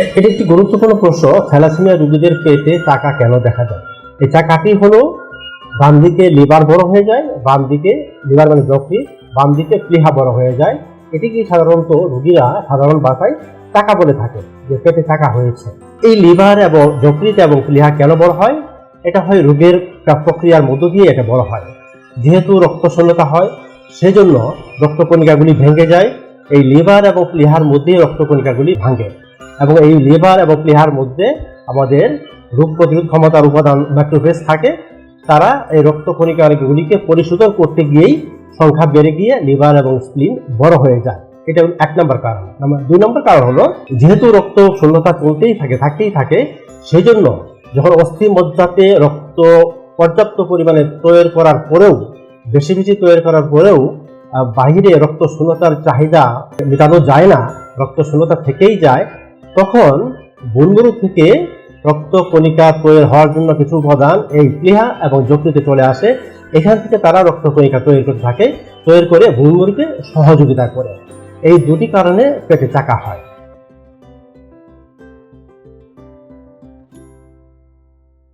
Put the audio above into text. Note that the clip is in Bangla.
এটি একটি গুরুত্বপূর্ণ প্রশ্ন, থ্যালাসেমিয়া রোগীদের পেটে চাকা কেন দেখা যায়? এই চাকাটি হলো বাম দিকে লিভার বড় হয়ে যায় বাম দিকে লিভার মানে যকৃত বাম দিকে প্লিহা বড় হয়ে যায়। এটিকে সাধারণত রোগীরা সাধারণ ভাষায় চাকা বলে থাকে, যে পেটে চাকা হয়েছে? এই লিভার এবং যকৃত এবং প্লিহা কেন বড় হয়? এটা হয় রোগের প্রক্রিয়ার মধ্য দিয়ে এটা বড় হয়। যেহেতু রক্তশূন্যতা হয়, সেজন্য রক্তকণিকাগুলি ভেঙে যায়। এই লিভার এবং প্লিহার মধ্যে রক্তকণিকাগুলি ভাঙে। এবং এই লিভার এবং প্লিহার মধ্যে আমাদের রোগ প্রতিরোধ ক্ষমতার উপাদান ম্যাক্রোফেজ থাকে, তারা এই রক্তকণিকাগুলিকে পরিশোধন করতে গিয়েই সংখ্যা বেড়ে গিয়ে লিভার এবং স্প্লিন বড় হয়ে যায়। এটা হলো এক নম্বর কারণ। দুই নম্বর কারণ হলো, যেহেতু রক্ত শূন্যতা চলতেই থাকে, থাকতেই থাকে সেই জন্য যখন অস্থি মজ্জাতে রক্ত পর্যাপ্ত পরিমাণে তৈরি করার পরেও, বেশি বেশি তৈরি করার পরেও বাহিরে রক্ত শূন্যতার চাহিদা মেটানো যায় না, রক্ত শূন্যতা থেকেই যায় তখন বন্ধুর থেকে রক্ত কণিকা তৈরি হওয়ার জন্য কিছু উপাদান এই প্লিহা এবং যকৃতে চলে আসে। এখান থেকে তারা রক্ত কণিকা তৈরি করতে থাকে, তৈরি করে বন্ধুরকে সহযোগিতা করে। এই দুটি কারণে পেটে চাকা হয়।